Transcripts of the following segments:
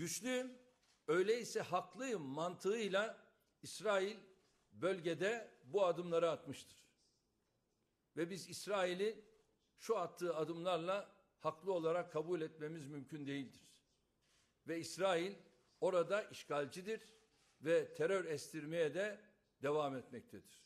Güçlüyüm, öyleyse haklıyım mantığıyla İsrail bölgede bu adımları atmıştır. Ve biz İsrail'i şu attığı adımlarla haklı olarak kabul etmemiz mümkün değildir. Ve İsrail orada işgalcidir ve terör estirmeye de devam etmektedir.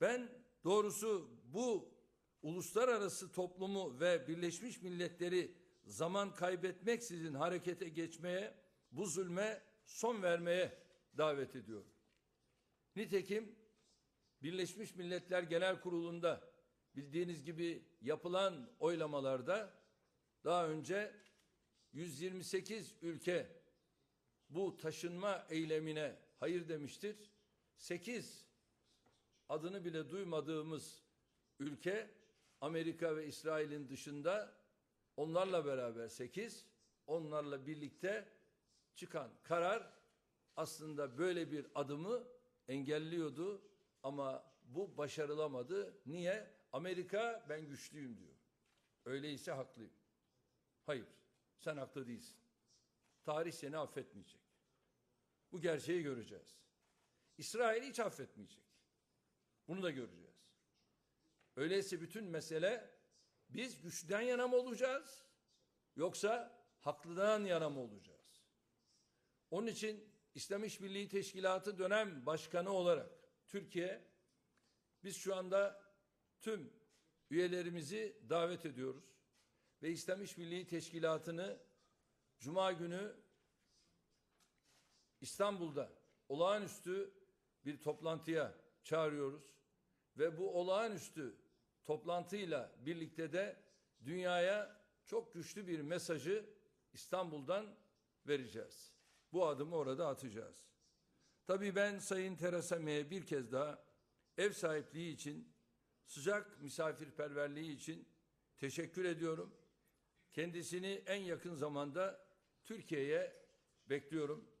Ben doğrusu bu uluslararası toplumu ve Birleşmiş Milletleri zaman kaybetmeksizin harekete geçmeye, bu zulme son vermeye davet ediyorum. Nitekim Birleşmiş Milletler Genel Kurulu'nda bildiğiniz gibi yapılan oylamalarda daha önce 128 ülke bu taşınma eylemine hayır demiştir. 8 adını bile duymadığımız ülke Amerika ve İsrail'in dışında onlarla beraber 8 onlarla birlikte çıkan karar aslında böyle bir adımı engelliyordu ama bu başarılamadı. Niye? Amerika ben güçlüyüm diyor. Öyleyse haklıyım. Hayır, sen haklı değilsin. Tarih seni affetmeyecek. Bu gerçeği göreceğiz. İsrail hiç affetmeyecek. Bunu da göreceğiz. Öyleyse bütün mesele biz güçten yana mı olacağız? Yoksa haklıdan yana mı olacağız? Onun için İslam İşbirliği Teşkilatı dönem başkanı olarak Türkiye biz şu anda tüm üyelerimizi davet ediyoruz ve İslam İşbirliği Teşkilatı'nı Cuma günü İstanbul'da olağanüstü bir toplantıya çağırıyoruz ve bu olağanüstü toplantıyla birlikte de dünyaya çok güçlü bir mesajı İstanbul'dan vereceğiz. Bu adımı orada atacağız. Tabii ben Sayın Teresa May'e bir kez daha ev sahipliği için, sıcak misafirperverliği için teşekkür ediyorum. Kendisini en yakın zamanda Türkiye'ye bekliyorum.